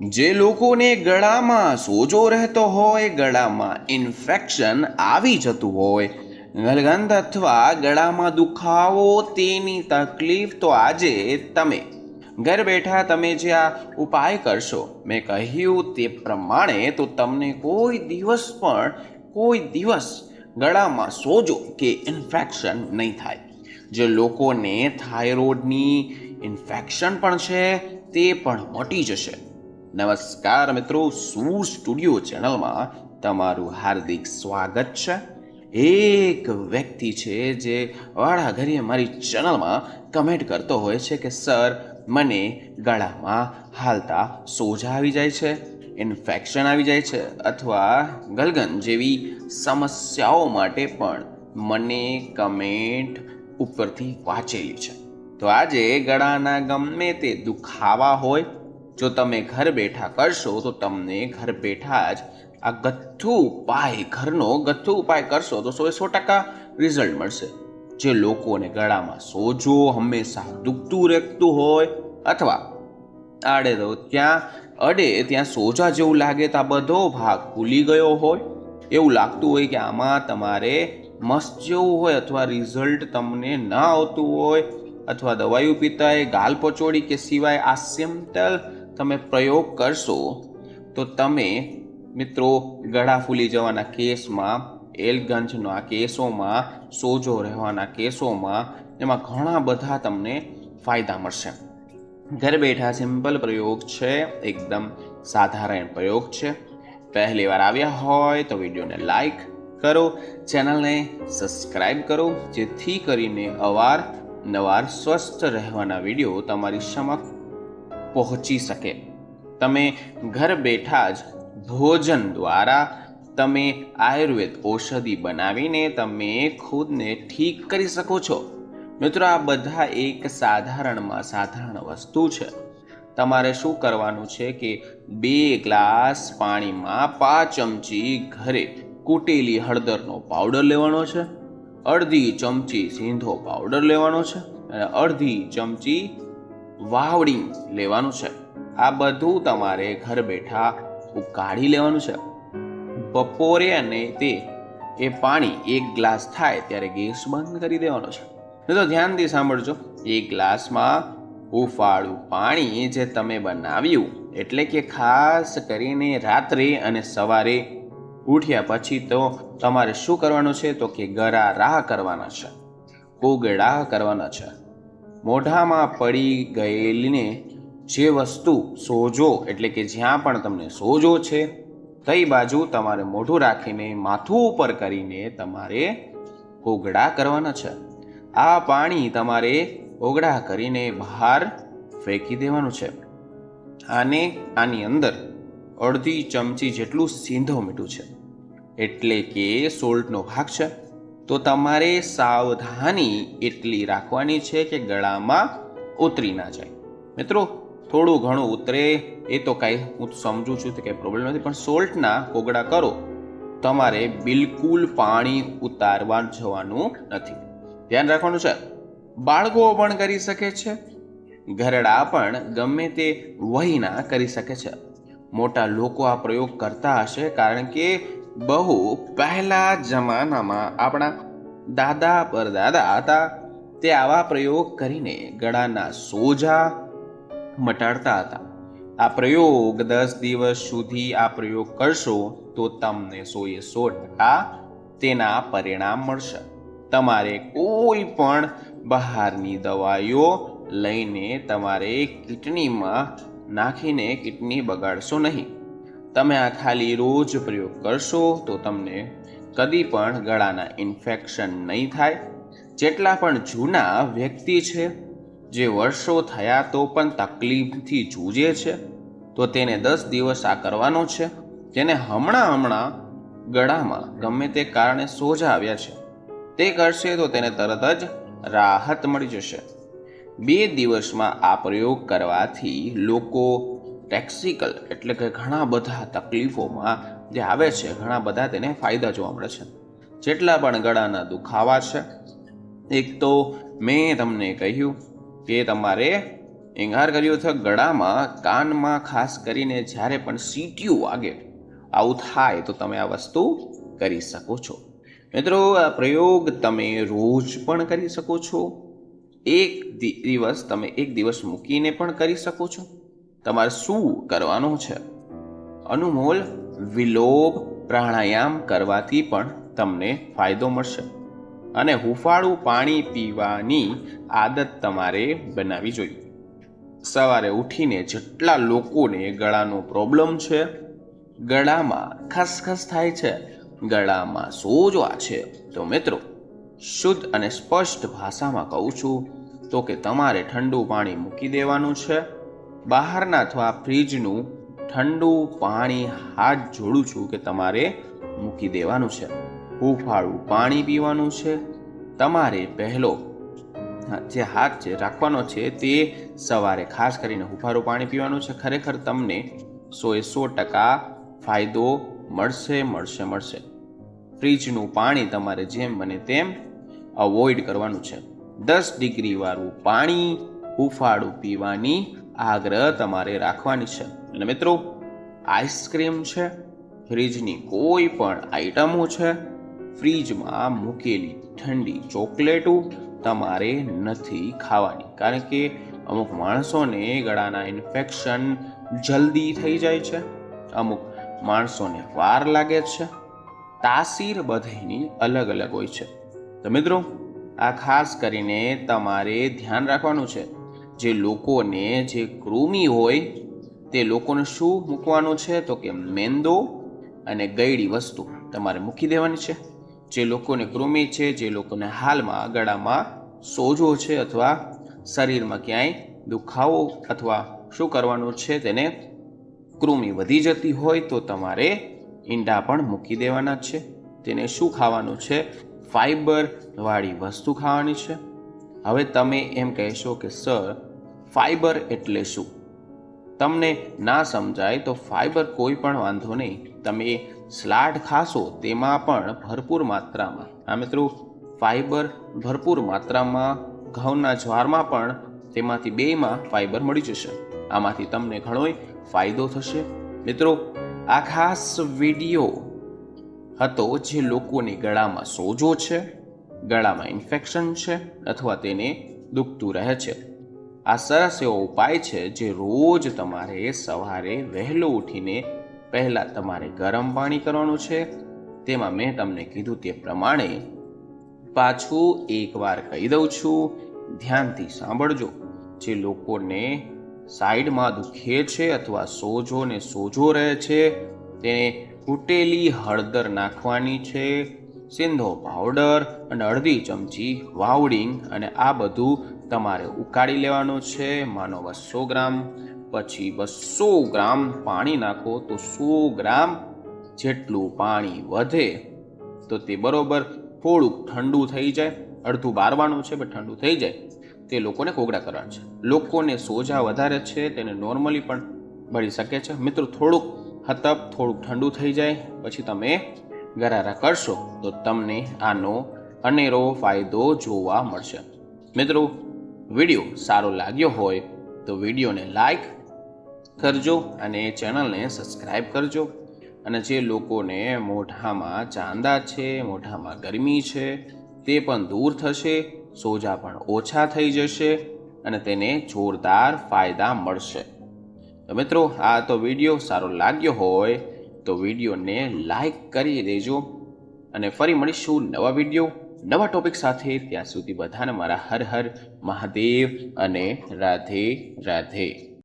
જે લોકોને ગળામાં સોજો રહેતો હોય, ગળામાં ઇન્ફેક્શન આવી જતું હોય, ગલગંધ અથવા ગળામાં દુખાવો, તેની તકલીફ તો આજે તમે ઘર બેઠા તમે જે આ ઉપાય કરશો, મેં કહ્યું તે પ્રમાણે તો તમને કોઈ દિવસ પણ, કોઈ દિવસ ગળામાં સોજો કે ઇન્ફેક્શન નહીં થાય. જે લોકોને થાઇરોઇડની ઇન્ફેક્શન પણ છે, તે પણ મટી જશે. નમસ્કાર મિત્રો સુ સ્ટુડિયો ચેનલમાં તમારું હાર્દિક સ્વાગત છે? એક વ્યક્તિ છે જે વાળા ઘરે મારી ચેનલમાં કમેન્ટ કરતો હોય છે કે, સર, મને ગળામાં હાલતા સોજા આવી જાય છે, ઇન્ફેક્શન આવી જાય છે અથવા ગલગન જેવી સમસ્યાઓ માટે પણ મને કમેન્ટ ઉપરથી વાંચેલી છે. તો આજે ગળાના ગમે તે દુખાવા હોય જો તમે ઘર બેઠા કરશો, તો તમને ઘર બેઠા જ આ ગથ્થુ ઉપાય, ઘરનો ગથ્થુ ઉપાય કરશો, તો સો સો ટકા રિઝલ્ટ મળશે. જે લોકોને ગળામાં સોજો હંમેશા દુખતું રહેતું હોય અથવા આડે તો ત્યાં અડે, ત્યાં સોજા જેવું લાગે તો આ બધો ભાગ ભૂલી ગયો હોય. એવું લાગતું હોય કે આમાં તમારે મસ્ત જેવું હોય અથવા રિઝલ્ટ તમને ના આવતું હોય. અથવા દવાઈઓ એ ગાલ પચોડી કે સિવાય આ સિમ્પલ તમે પ્રયોગ કરશો, તો તમે મિત્રો ગળા ફૂલી જવાના કેસમાં, એલગંજના કેસોમાં, સોજો રહેવાના કેસોમાં, એમાં ઘણા બધા તમને ફાયદા મળશે. ઘર બેઠા સિમ્પલ પ્રયોગ છે, એકદમ સાધારણ પ્રયોગ છે. પહેલી વાર આવ્યા હોય તો વિડીયોને લાઈક કરો, ચેનલને સબસ્ક્રાઈબ કરો, જેથી કરીને અવાર નવાર સ્વસ્થ રહેવાના વીડિયો તમારી સમક્ષ પહોંચી શકે. તમે ઘર બેઠા જ ભોજન દ્વારા તમે આયુર્વેદ ઔષધિ બનાવીને તમે ખુદને ઠીક કરી શકો છો. મિત્રો, આ બધા એક સાધારણમાં સાધારણ વસ્તુ છે. તમારે શું કરવાનું છે કે બે ગ્લાસ પાણીમાં પાંચ ચમચી ઘરે કૂટેલી હળદરનો પાવડર લેવાનો છે, અડધી ચમચી સિંધો પાવડર લેવાનો છે અને અડધી ચમચી વાવડી લેવાનું છે. આ બધું તમારે ઘર બેઠા ઉકાળી લેવાનું છે. બપોરે અને તે, એ પાણી એક ગ્લાસ થાય ત્યારે ગેસ બંધ કરી દેવાનો છે. નહીં તો ધ્યાનથી સાંભળજો એક ગ્લાસમાં હુંફાળું પાણી જે તમે બનાવ્યું, એટલે કે ખાસ કરીને રાત્રે અને સવારે ઉઠ્યા પછી તો તમારે શું કરવાનું છે? તો કે ગરારા કરવાના છે. કોગળા કરવાના છે. મોઢામાં પડી ગયેલીને જે વસ્તુ સોજો, એટલે કે જ્યાં પણ તમને સોજો છે, કઈ બાજુ તમારે મોઢું રાખીને, માથું ઉપર કરીને તમારે ઓગળા કરવાના છે. આ પાણી તમારે ઓગળા કરીને બહાર ફેંકી દેવાનું છે. આને આની અંદર અડધી ચમચી જેટલું સીંધો મીઠું છે. એટલે કે સોલ્ટનો ભાગ છે. તો તમારે સાવધાની એટલી રાખવાની છે કે ગળામાં ઉતરી ના જાય. મિત્રો, થોડું ઘણું ઉતરે એ તો કાંઈ હું સમજું છું તો કંઈ પ્રોબ્લેમ નથી, પણ સોલ્ટના કોગળા કરો. તમારે બિલકુલ પાણી ઉતારવા જવાનું નથી. ધ્યાન રાખવાનું છે. બાળકો પણ કરી શકે છે. ઘરડા પણ ગમે તે વહીના કરી શકે છે. મોટા લોકો આ પ્રયોગ કરતા હશે કારણ કે બહુ પહેલા જમાનામાં આપણા દાદા પરદાદા હતા તે આવા પ્રયોગ કરીને ગળાના સોજા મટાડતા હતા. આ પ્રયોગ દસ દિવસ સુધી આ પ્રયોગ કરશો તો તમને સોએ સો ટકા તેના પરિણામ મળશે. તમારે કોઈ પણ બહારની દવાઈઓ લઈને તમારે કિડનીમાં નાખીને કિડની બગાડશો નહીં. તમે આ ખાલી રોજ પ્રયોગ કરશો તો તમને કદી પણ ગળાના ઇન્ફેક્શન નહીં થાય. જેટલા પણ જૂના વ્યક્તિ છે, જે વર્ષો થયા તો પણ તકલીફથી જૂજે છે, તો તેને દસ દિવસ આ કરવાનો છે. જેને હમણાં હમણાં ગળામાં ગમે તે કારણે સોજા આવ્યા છે. તે કરશે તો તેને તરત જ રાહત મળી જશે. બે દિવસમાં આ પ્રયોગ કરવાથી લોકો ટેક્સિકલ એટલે કે ઘણા બધા તકલીફોમાં જે આવે છે, ઘણા બધા તેને ફાયદા જોવા મળે છે. જેટલા પણ ગળાના દુખાવા છે, એક તો મેં તમને કહ્યું કે તમારે એંગાર કર્યો છે ગળામાં, કાનમાં ખાસ કરીને જ્યારે પણ સીટીયું વાગે, આવું થાય તો તમે આ વસ્તુ કરી શકો છો. મિત્રો, આ પ્રયોગ તમે રોજ પણ કરી શકો છો. એક દિવસ તમે એક દિવસ મૂકીને પણ કરી શકો છો. તમારે શું કરવાનું છે? અનુમોલ વિલોભ પ્રાણાયામ કરવાથી પણ તમને ફાયદો મળશે. અને હુફાળું પાણી પીવાની આદત તમારે બનાવી જોઈએ. સવારે ઉઠીને જેટલા લોકોને ગળાનો પ્રોબ્લેમ છે, ગળામાં ખસખસ થાય છે, ગળામાં સોજવા છે, તો મિત્રો, શુદ્ધ અને સ્પષ્ટ ભાષામાં કહું છું, તો કે તમારે ઠંડુ પાણી મૂકી દેવાનું છે બહારના અથવા ફ્રીજનું ઠંડુ પાણી હાથ જોડું છું કે તમારે મૂકી દેવાનું છે. હૂંફાળું પાણી પીવાનું છે. તમારે પહેલો જે હાથ છે રાખવાનો છે તે સવારે ખાસ કરીને હુંફાળું પાણી પીવાનું છે. ખરેખર તમને સો એ સો ટકા ફાયદો મળશે મળશે મળશે. ફ્રીજનું પાણી તમારે જેમ બને તેમ અવોઇડ કરવાનું છે. દસ ડિગ્રી વાળું પાણી હૂંફાળું પીવાની આગ્રહ તમારે રાખવાની છે. અને મિત્રો, આઈસ્ક્રીમ છે, ફ્રીજની કોઈ પણ આઇટમો છે, ફ્રીજમાં મૂકેલી ઠંડી ચોકલેટો તમારે નથી ખાવાની. કારણ કે અમુક માણસોને ગળાના ઇન્ફેક્શન જલ્દી થઈ જાય છે. અમુક માણસોને વાર લાગે છે. તાસીર બધાની અલગ અલગ હોય છે. તો મિત્રો, આ ખાસ કરીને તમારે ધ્યાન રાખવાનું છે. જે લોકોને જે કૃમિ હોય, તે લોકોને શું મૂકવાનું છે? તો કે મેંદો અને ગયડી વસ્તુ તમારે મૂકી દેવાની છે. જે લોકોને કૃમિ છે, જે લોકોને હાલમાં ગળામાં સોજો છે અથવા શરીરમાં ક્યાંય દુખાવો અથવા શું કરવાનું છે તેને કૃમિ વધી જતી હોય, તો તમારે ઈંડા પણ મૂકી દેવાના છે. તેને શું ખાવાનું છે? ફાઈબર વાળી વસ્તુ ખાવાની છે. હવે તમે એમ કહેશો કે, સર, ફાઈબર એટલે શું? તમને ના સમજાય તો ફાઈબર કોઈ પણ વાંધો નહીં. તમે સ્લાડ ખાશો તેમાં પણ ભરપૂર માત્રામાં. આ મિત્રો, ફાઈબર ભરપૂર માત્રામાં ઘઉંના જ્વારમાં પણ તેમાંથી બેમાં ફાઈબર મળી જશે. આમાંથી તમને ઘણોય ફાયદો થશે. મિત્રો, આ ખાસ વીડિયો હતો જે લોકોની ગળામાં સોજો છે. ગળામાં ઇન્ફેક્શન છે અથવા તેને દુખતું રહે છે. આ સરસ એવો ઉપાય છે જે રોજ તમારે સવારે વહેલું ઉઠીને પહેલાં તમારે ગરમ પાણી કરવાનું છે. તેમાં મેં તમને કીધું તે પ્રમાણે પાછું એકવાર કહી દઉં છું, ધ્યાનથી સાંભળજો. જે લોકોને સાઈડમાં દુખે છે અથવા સોજો ને સોજો રહે છે, તેને કૂટેલી હળદર નાખવાની છે સિંધો પાવડર અને અડધી ચમચી વાવડિંગ અને આ બધું તમારે ઉકાળી લેવાનું છે. માનો બસો ગ્રામ, પછી બસો ગ્રામ પાણી નાખો તો સો ગ્રામ જેટલું પાણી વધે તો તે બરોબર થોડુંક ઠંડુ થઈ જાય. અડધું બારવાનું છે, પણ ઠંડુ થઈ જાય. તે લોકોને કોગળા કરવાના છે. લોકોને સોજા વધારે છે, તેને નોર્મલી પણ મળી શકે છે. મિત્રો, થોડુંક હતપ, થોડુંક ઠંડુ થઈ જાય, પછી તમે ગરારા કરશો તો તમને આનો અનેરો ફાયદો જોવા મળશે. મિત્રો, વીડિયો સારો લાગ્યો હોય તો વિડીયોને લાઈક કરજો અને ચેનલને સબસ્ક્રાઈબ કરજો. અને જે લોકોને મોઢામાં ચાંદા છે, મોઢામાં ગરમી છે, તે પણ દૂર થશે, સોજા પણ ઓછા થઈ જશે અને તેને જોરદાર ફાયદા મળશે. તો મિત્રો, આ તો વીડિયો સારો લાગ્યો હોય તો વિડીયોને લાઈક કરી દેજો અને ફરી મળીશું નવા વીડિયો, નવા ટોપિક સાથે. ત્યાં સુધી બધાને મારા હર હર મહાદેવ અને રાધે રાધે.